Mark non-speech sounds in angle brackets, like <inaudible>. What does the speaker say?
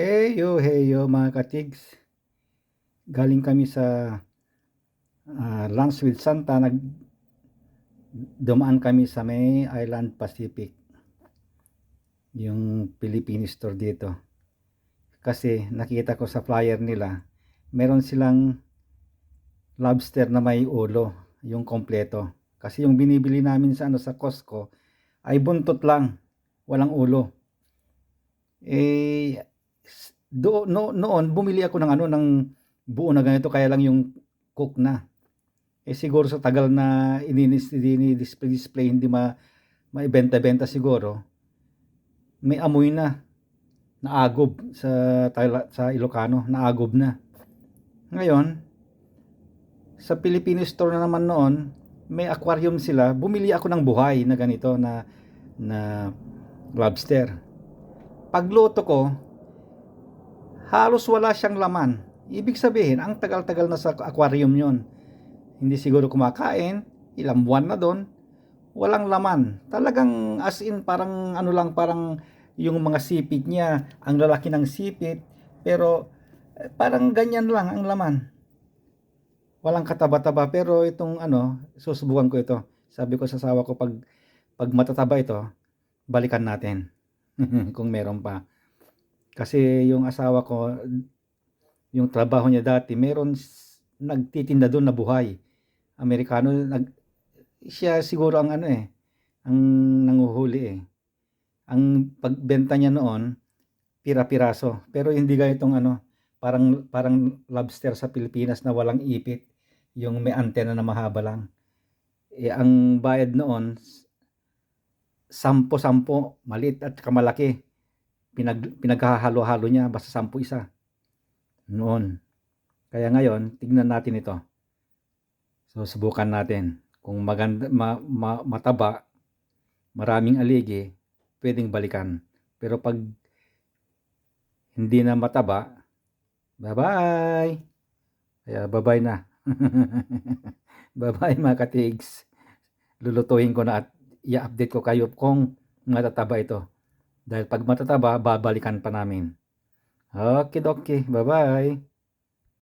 Heyo, heyo mga katigs. Galing kami sa uh, Lunch with Santa. Nag dumaan kami sa may Island Pacific. Yung Philippine store dito. Kasi nakita ko sa flyer nila, meron silang lobster na may ulo, yung kompleto. Kasi yung binibili namin sa ano sa Costco ay buntot lang, walang ulo. Eh do, no, noon bumili ako ng ano ng buo na ganito kaya lang yung cook na. Eh siguro sa tagal na ininis display display hindi ma maibenta-benta siguro. May amoy na naagob sa sa Ilocano, naagob na. Ngayon, sa Filipino store na naman noon, may aquarium sila. Bumili ako ng buhay na ganito na na lobster. Pagluto ko, halos wala siyang laman. Ibig sabihin, ang tagal-tagal na sa aquarium yon. Hindi siguro kumakain, ilang buwan na doon, walang laman. Talagang as in parang ano lang, parang yung mga sipit niya, ang lalaki ng sipit, pero eh, parang ganyan lang ang laman. Walang kataba-taba, pero itong ano, susubukan ko ito. Sabi ko sa asawa ko, pag, pag matataba ito, balikan natin. <laughs> kung meron pa. Kasi yung asawa ko, yung trabaho niya dati, meron nagtitinda doon na buhay. Amerikano, nag, siya siguro ang ano eh, ang nanguhuli eh. Ang pagbenta niya noon, pira-piraso. Pero hindi ganitong ano, parang parang lobster sa Pilipinas na walang ipit, yung may antena na mahaba lang. Eh, ang bayad noon, sampo-sampo, maliit at kamalaki. Pinag, pinaghahalo-halo niya, basta sampu isa. Noon. Kaya ngayon, tignan natin ito. So, subukan natin. Kung maganda, ma, ma, mataba, maraming aligi, pwedeng balikan. Pero pag hindi na mataba, bye-bye! Kaya bye-bye na. <laughs> bye-bye mga katigs. Lulutuhin ko na at i-update ko kayo kung matataba ito. Dahil pag matataba, babalikan pa namin. Okay, okay. Bye-bye.